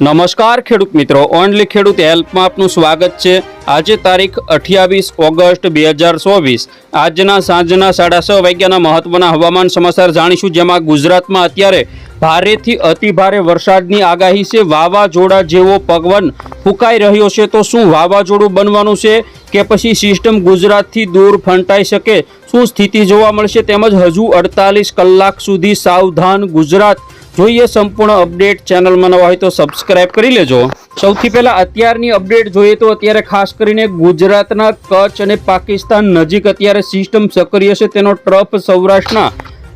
નમસ્કાર ખેડૂત મિત્રો. ઓનલી ખેડૂત હેલ્પમાં આપનું સ્વાગત છે. આજે તારીખ અઠ્યાવીસ ઓગસ્ટ બે હજાર ચોવીસ. આજના સાંજના સાડા છ વાગ્યાના મહત્વના હવામાન સમાચાર જાણીશું, જેમાં ગુજરાતમાં અત્યારે ભારેથી અતિ ભારે વરસાદની આગાહી છે. વાવાઝોડા જેવો પગવન ફૂંકાઈ રહ્યો છે. તો શું વાવાઝોડું બનવાનું છે કે પછી સિસ્ટમ ગુજરાતથી દૂર ફંટાઈ શકે? શું સ્થિતિ જોવા મળશે? તેમજ હજુ અડતાલીસ કલાક સુધી સાવધાન ગુજરાત જોઈએ સંપૂર્ણ અપડેટ ચેનલમાં નવા હોય તો સબસ્ક્રાઇબ કરી લેજો. સૌથી પહેલાં અત્યારની અપડેટ જોઈએ તો અત્યારે ખાસ કરીને ગુજરાતના કચ્છ અને પાકિસ્તાન નજીક અત્યારે સિસ્ટમ સક્રિય છે. તેનો ટ્રફ સૌરાષ્ટ્રના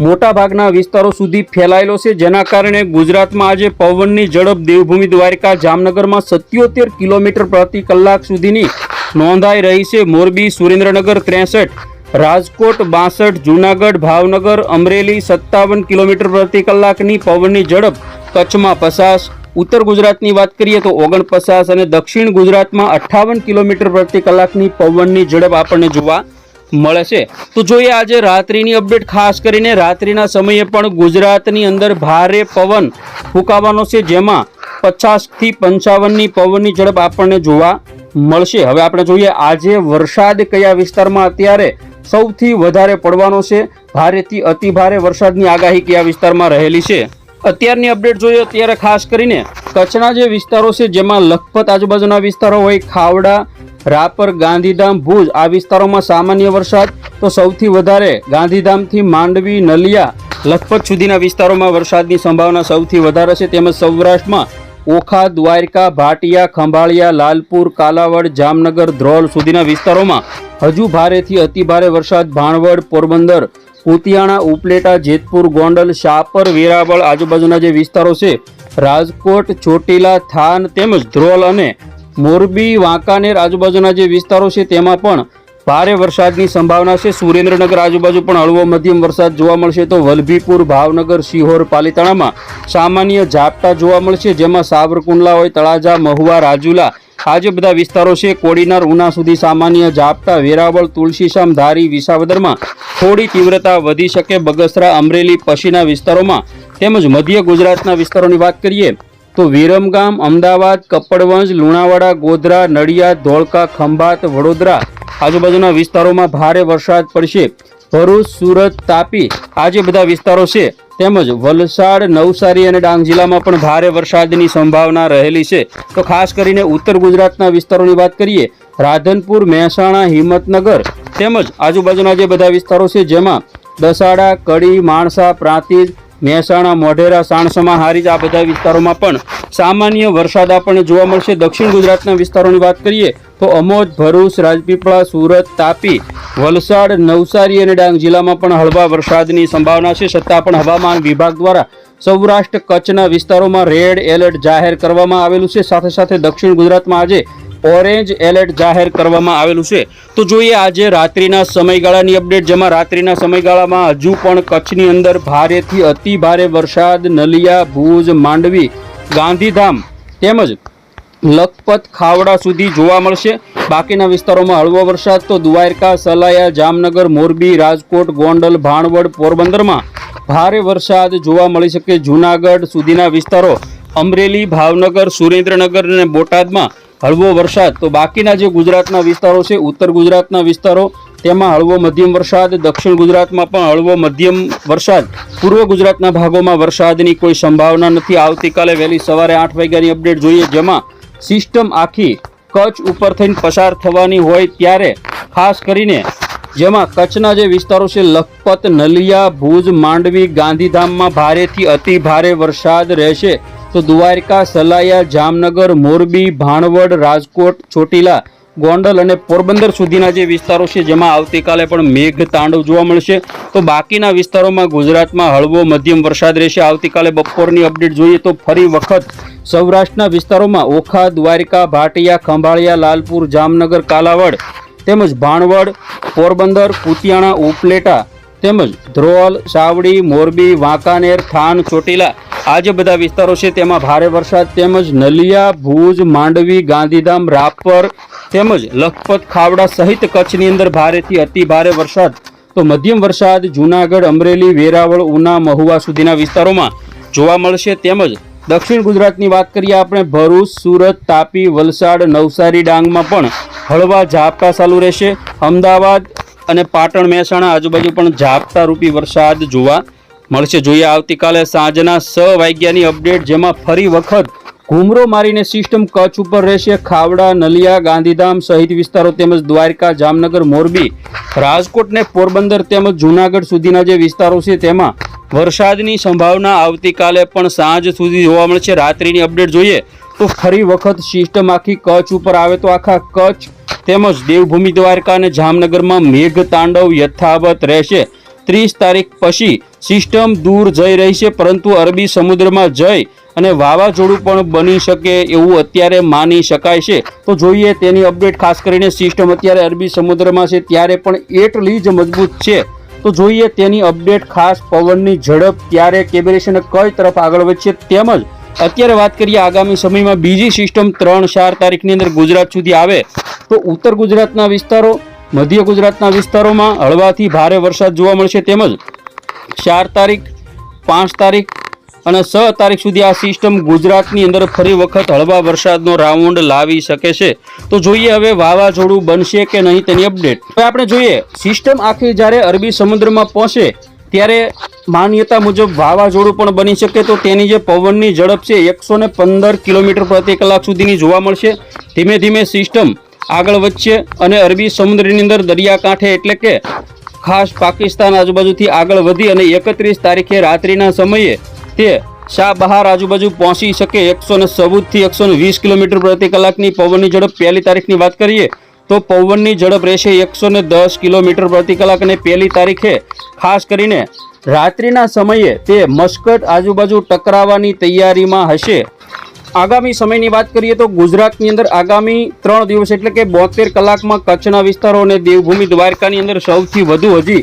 મોટાભાગના વિસ્તારો સુધી ફેલાયેલો છે. જેના કારણે ગુજરાતમાં આજે પવનની ઝડપ દેવભૂમિ દ્વારકા જામનગરમાં સત્યોતેર કિલોમીટર પ્રતિ કલાક સુધીની નોંધાઈ રહી છે. મોરબી સુરેન્દ્રનગર ત્રેસઠ રાજકોટ, બાસઠ, જૂનાગઢ, ભાવનગર, અમરેલી સત્તાવન કિલોમીટર પ્રતિ કલાકની પવનની ઝડપ કચ્છમાં પચાસ. ઉત્તર ગુજરાતની વાત કરીએ તો ઓગણપચાસ અને દક્ષિણ ગુજરાતમાં અઠ્ઠાવન કિલોમીટર પ્રતિ કલાકની પવનની ઝડપ આપણને જોવા મળે છે. તો જોઈએ આજે રાત્રિની અપડેટ, ખાસ કરીને રાત્રિના સમયે પણ ગુજરાતની અંદર ભારે પવન ફૂંકાવાનો છે, જેમાં પચાસથી પંચાવનની પવનની ઝડપ આપણને જોવા મળશે. હવે આપણે જોઈએ આજે વરસાદ કયા વિસ્તારમાં, અત્યારે સૌથી વધારે પડવાનો છે. ભારેથી અતિ ભારે વરસાદની આગાહી કયા વિસ્તારમાં રહેલી છે? અત્યારની અપડેટ જોઈએ અત્યારે ખાસ કરીને કચ્છના જે વિસ્તારો છે, જેમાં લખપત આજુબાજુના વિસ્તારો હોય, ખાવડા, રાપર, ગાંધીધામ, ભુજ, આ વિસ્તારોમાં સામાન્ય વરસાદ. તો સૌથી વધારે ગાંધીધામથી માંડવી, નલિયા, લખપત સુધીના વિસ્તારોમાં વરસાદની સંભાવના સૌથી વધારે છે. તેમજ સૌરાષ્ટ્રમાં ઓખા, દ્વારકા, ભાટિયા, ખંભાળિયા, લાલપુર, કાલાવડ, જામનગર, ધ્રોલ સુધીના વિસ્તારોમાં હજુ ભારેથી અતિભારે વરસાદ, ભાણવડ, પોરબંદર કુતિયાણા ઉપલેટા, જેતપુર, ગોંડલ, શાપર, વેરાવળ આજુબાજુના જે વિસ્તારો છે, રાજકોટ, ચોટીલા, થાન તેમજ ધ્રોલ અને મોરબી, વાંકાનેર આજુબાજુના જે વિસ્તારો છે તેમાં પણ ભારે વરસાદની સંભાવના છે. સુરેન્દ્રનગર આજુબાજુ પણ હળવો મધ્યમ વરસાદ જોવા મળશે તો વલભીપુર, ભાવનગર, શિહોર, પાલીતાણામાં સામાન્ય ઝાપટા જોવા મળશે, જેમાં સાવરકુંડલા હોય, તળાજા, મહુવા, રાજુલા આ જે બધા વિસ્તારો છે, કોડીનાર, ઉના સુધી સામાન્ય ઝાપટા, વેરાવળ, તુલસીશામ, ધારી, વિસાવદરમાં થોડી તીવ્રતા વધી શકે. બગસરા, અમરેલી, પછીના વિસ્તારોમાં તેમજ મધ્ય ગુજરાતના વિસ્તારોની વાત કરીએ તો વિરમગામ, અમદાવાદ કપડવંજ લુણાવાડા, ગોધરા, નડિયાદ, ધોળકા, ખંભાત, વડોદરા આજુબાજુના વિસ્તારોમાં ભારે વરસાદ પડશે. ભરૂચ, સુરત, તાપી આ જે બધા વિસ્તારો છે તેમજ વલસાડ, નવસારી અને ડાંગ જિલ્લામાં પણ ભારે વરસાદની સંભાવના રહેલી છે. તો ખાસ કરીને ઉત્તર ગુજરાતના વિસ્તારોની વાત કરીએ, રાધનપુર, મહેસાણા, હિંમતનગર તેમજ આજુબાજુના જે બધા વિસ્તારો છે જેમાં દસાડા, કડી, માણસા, પ્રાંતિજ મહેસાણા, મોઢેરા, સાણસમા, હારીજ, આ બધા વિસ્તારોમાં પણ સામાન્ય વરસાદ આપણને જોવા મળશે. દક્ષિણ ગુજરાતના વિસ્તારોની વાત કરીએ તો અમોદ, ભરૂચ, રાજપીપળા, સુરત, તાપી, વલસાડ, નવસારી અને ડાંગ જિલ્લામાં પણ હળવા વરસાદની સંભાવના છે. છતાં પણ હવામાન વિભાગ દ્વારા સૌરાષ્ટ્ર કચ્છના વિસ્તારોમાં રેડ એલર્ટ જાહેર કરવામાં આવેલું છે. સાથે સાથે દક્ષિણ ગુજરાતમાં આજે ઓરેન્જ એલર્ટ જાહેર કરવામાં આવેલું છે. તો જોઈએ આજે રાત્રિના સમયગાળાની અપડેટ, જેમાં રાત્રિના સમયગાળામાં હજુ પણ કચ્છની અંદર ભારેથી અતિ ભારે વરસાદ, નલિયા, ભુજ, માંડવી, ગાંધીધામ તેમજ લખપત, ખાવડા સુધી જોવા મળશે. બાકીના વિસ્તારોમાં હળવો વરસાદ તો દ્વારકા, સલાયા, જામનગર, મોરબી, રાજકોટ, ગોંડલ, ભાણવડ, પોરબંદરમાં ભારે વરસાદ જોવા મળી શકે. જૂનાગઢ સુધીના વિસ્તારો અમરેલી, ભાવનગર, સુરેન્દ્રનગર અને બોટાદમાં હળવો વરસાદ. તો બાકીના જે ગુજરાતના વિસ્તારો છે, ઉત્તર ગુજરાતના વિસ્તારો, તેમાં હળવો મધ્યમ વરસાદ, દક્ષિણ ગુજરાતમાં પણ હળવો મધ્યમ વરસાદ. પૂર્વ ગુજરાતના ભાગોમાં વરસાદની કોઈ સંભાવના નથી. આવતીકાલે વહેલી સવારે આઠ વાગ્યાની અપડેટ જોઈએ, જેમાં સિસ્ટમ આખી કચ્છ ઉપર થઈને પસાર થવાની હોય ત્યારે, ખાસ કરીને જેમાં કચ્છના જે વિસ્તારો છે, લખપત, નલિયા, ભુજ, માંડવી, ગાંધીધામમાં ભારેથી અતિ ભારે વરસાદ રહેશે. તો દ્વારકા, સલાયા, જામનગર, મોરબી, ભાણવડ, રાજકોટ, ચોટીલા, ગોંડલ અને પોરબંદર સુધીના જે વિસ્તારો છે, જેમાં આવતીકાલે પણ મેઘ તાંડવ જોવા મળશે. તો બાકીના વિસ્તારોમાં ગુજરાતમાં હળવો મધ્યમ વરસાદ રહેશે. આવતીકાલે બપોરની અપડેટ જોઈએ તો ફરી વખત સૌરાષ્ટ્રના વિસ્તારોમાં ઓખા, દ્વારકા, ભાટિયા, ખંભાળિયા, લાલપુર, જામનગર, કાલાવડ તેમજ ભાણવડ, પોરબંદર, કુતિયાણા, ઉપલેટા તેમજ ધ્રોલ, સાવડી, મોરબી, વાંકાનેર, થાન, ચોટીલા આ જે બધા વિસ્તારો છે, તેમાં ભારે વરસાદ તેમજ નલિયા, ભુજ, માંડવી, ગાંધીધામ, રાપર તેમજ લખપત, ખાવડા સહિત કચ્છની અંદર ભારેથી અતિ ભારે વરસાદ. તો મધ્યમ વરસાદ જૂનાગઢ, અમરેલી, વેરાવળ, ઉના, મહુવા સુધીના વિસ્તારોમાં જોવા મળશે. તેમજ દક્ષિણ ગુજરાતની વાત કરીએ આપણે, ભરૂચ, સુરત, તાપી, વલસાડ, નવસારી, ડાંગમાં પણ હળવા ઝાપટા ચાલુ રહેશે. અમદાવાદ અને પાટણ, મહેસાણા આજુબાજુ પણ ઝાપટા રૂપી વરસાદ જોવા મળશે. જોઈએ આવતીકાલે સાંજના છ વાગ્યાની અપડેટ, જેમાં ફરી વખત ઘૂમરો મારીને સિસ્ટમ કચ્છ ઉપર રહેશે. ખાવડા, નલિયા, ગાંધીધામ સહિત વિસ્તારો તેમજ દ્વારકા, જામનગર, મોરબી રાજકોટ ને પોરબંદર તેમજ જૂનાગઢ સુધીના જે વિસ્તારો છે, તેમાં વરસાદની સંભાવના આવતીકાલે પણ સાંજ સુધી જોવા મળશે. રાત્રિની અપડેટ જોઈએ તો ફરી વખત સિસ્ટમ આખી કચ્છ ઉપર આવે તો આખા કચ્છ તેમજ દેવભૂમિ દ્વારકા અને જામનગરમાં મેઘ તાંડવ યથાવત રહેશે. ત્રીસ તારીખ પછી સિસ્ટમ દૂર જઈ રહી છે, પરંતુ અરબી સમુદ્રમાં જઈ અને વાવાઝોડું પણ બની શકે એવું અત્યારે માની શકાય છે. તો જોઈએ તેની અપડેટ ખાસ કરીને સિસ્ટમ અત્યારે અરબી સમુદ્રમાં છે, ત્યારે પણ એટલી જ મજબૂત છે. તો જોઈએ તેની અપડેટ ખાસ પવનની ઝડપ ત્યારે કેબરેશન કઈ તરફ આગળ વધશે તેમજ અત્યારે વાત કરીએ આગામી સમયમાં બીજી સિસ્ટમ ત્રણ ચાર તારીખની અંદર ગુજરાત સુધી આવે. તો ઉત્તર ગુજરાતના વિસ્તારો મધ્ય ગુજરાતના વિસ્તારોમાં હળવાથી ભારે વરસાદ જોવા મળશે તેમજ ચાર તારીખ, પાંચ તારીખ અને છ તારીખ સુધી આ સિસ્ટમ ગુજરાતની અંદર ફરી વખત હળવા વરસાદનો રાઉન્ડ લાવી શકે છે. તો જોઈએ હવે વાવાઝોડું બનશે કે નહીં તેની અપડેટ. હવે આપણે જોઈએ, સિસ્ટમ આખી જ્યારે અરબી સમુદ્રમાં પહોંચે, ત્યારે માન્યતા મુજબ વાવાઝોડું પણ બની શકે તો તેની જે પવનની ઝડપ છે, એકસો કિલોમીટર પ્રતિ કલાક સુધીની જોવા મળશે. ધીમે ધીમે સિસ્ટમ આગળ વધશે અને અરબી સમુદ્રની અંદર દરિયાકાંઠે એટલે કે ખાસ પાકિસ્તાન આજુબાજુથી આગળ વધી અને એકત્રીસ તારીખે રાત્રિના સમયે તે શાહ બહાર આજુબાજુ પહોંચી શકે એકસો ને ચૌદથી એકસો ને વીસ કિલોમીટર પ્રતિ કલાકની પવનની ઝડપ. પહેલી તારીખની વાત કરીએ તો પવનની ઝડપ રહેશે એકસો ને દસ કિલોમીટર પ્રતિ કલાક અને પહેલી તારીખે ખાસ કરીને રાત્રિના સમયે તે મસ્કટ આજુબાજુ ટકરાવવાની તૈયારીમાં હશે. આગામી સમયની વાત કરીએ તો ગુજરાતની અંદર આગામી ત્રણ દિવસ એટલે કે બોતેર કલાકમાં કચ્છના વિસ્તારો અને દેવભૂમિ દ્વારકાની અંદર સૌથી વધુ હજી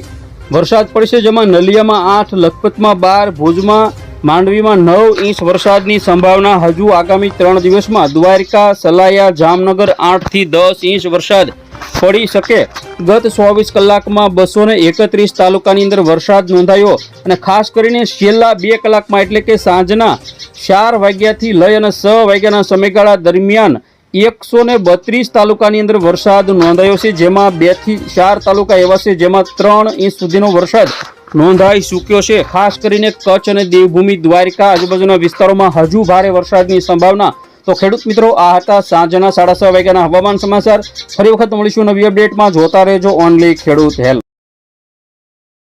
વરસાદ પડશે, જેમાં નલિયામાં આઠ, લખપતમાં બાર, ભુજમાં, માંડવીમાં નવ ઇંચ વરસાદની સંભાવના હજુ આગામી ત્રણ દિવસમાં. દ્વારકા, સલાયા, જામનગર આઠથી દસ ઇંચ વરસાદ પડી શકે. ગત ચોવીસ કલાકમાં બસો ને એકત્રીસ તાલુકાની અંદર વરસાદ નોંધાયો અને ખાસ કરીને છેલ્લા બે કલાકમાં એટલે કે સાંજના ચાર વાગ્યાથી લઈ અને છ વાગ્યાના સમયગાળા દરમિયાન એકસો ને બત્રીસ તાલુકાની અંદર વરસાદ નોંધાયો છે, જેમાં બેથી ચાર તાલુકા એવા છે, જેમાં ત્રણ ઇંચ સુધીનો વરસાદ નોંધાઈ ચૂક્યો છે. ખાસ કરીને કચ્છ અને દેવભૂમિ દ્વારકા આજુબાજુના વિસ્તારોમાં હજુ ભારે વરસાદની સંભાવના તો ખેડૂત મિત્રો, આ હતા સાંજના સાડા છ વાગ્યાના હવામાન સમાચાર. ફરી વખત મળીશું નવી અપડેટમાં જોતા રહેજો ઓનલી ખેડૂત હેલ્પ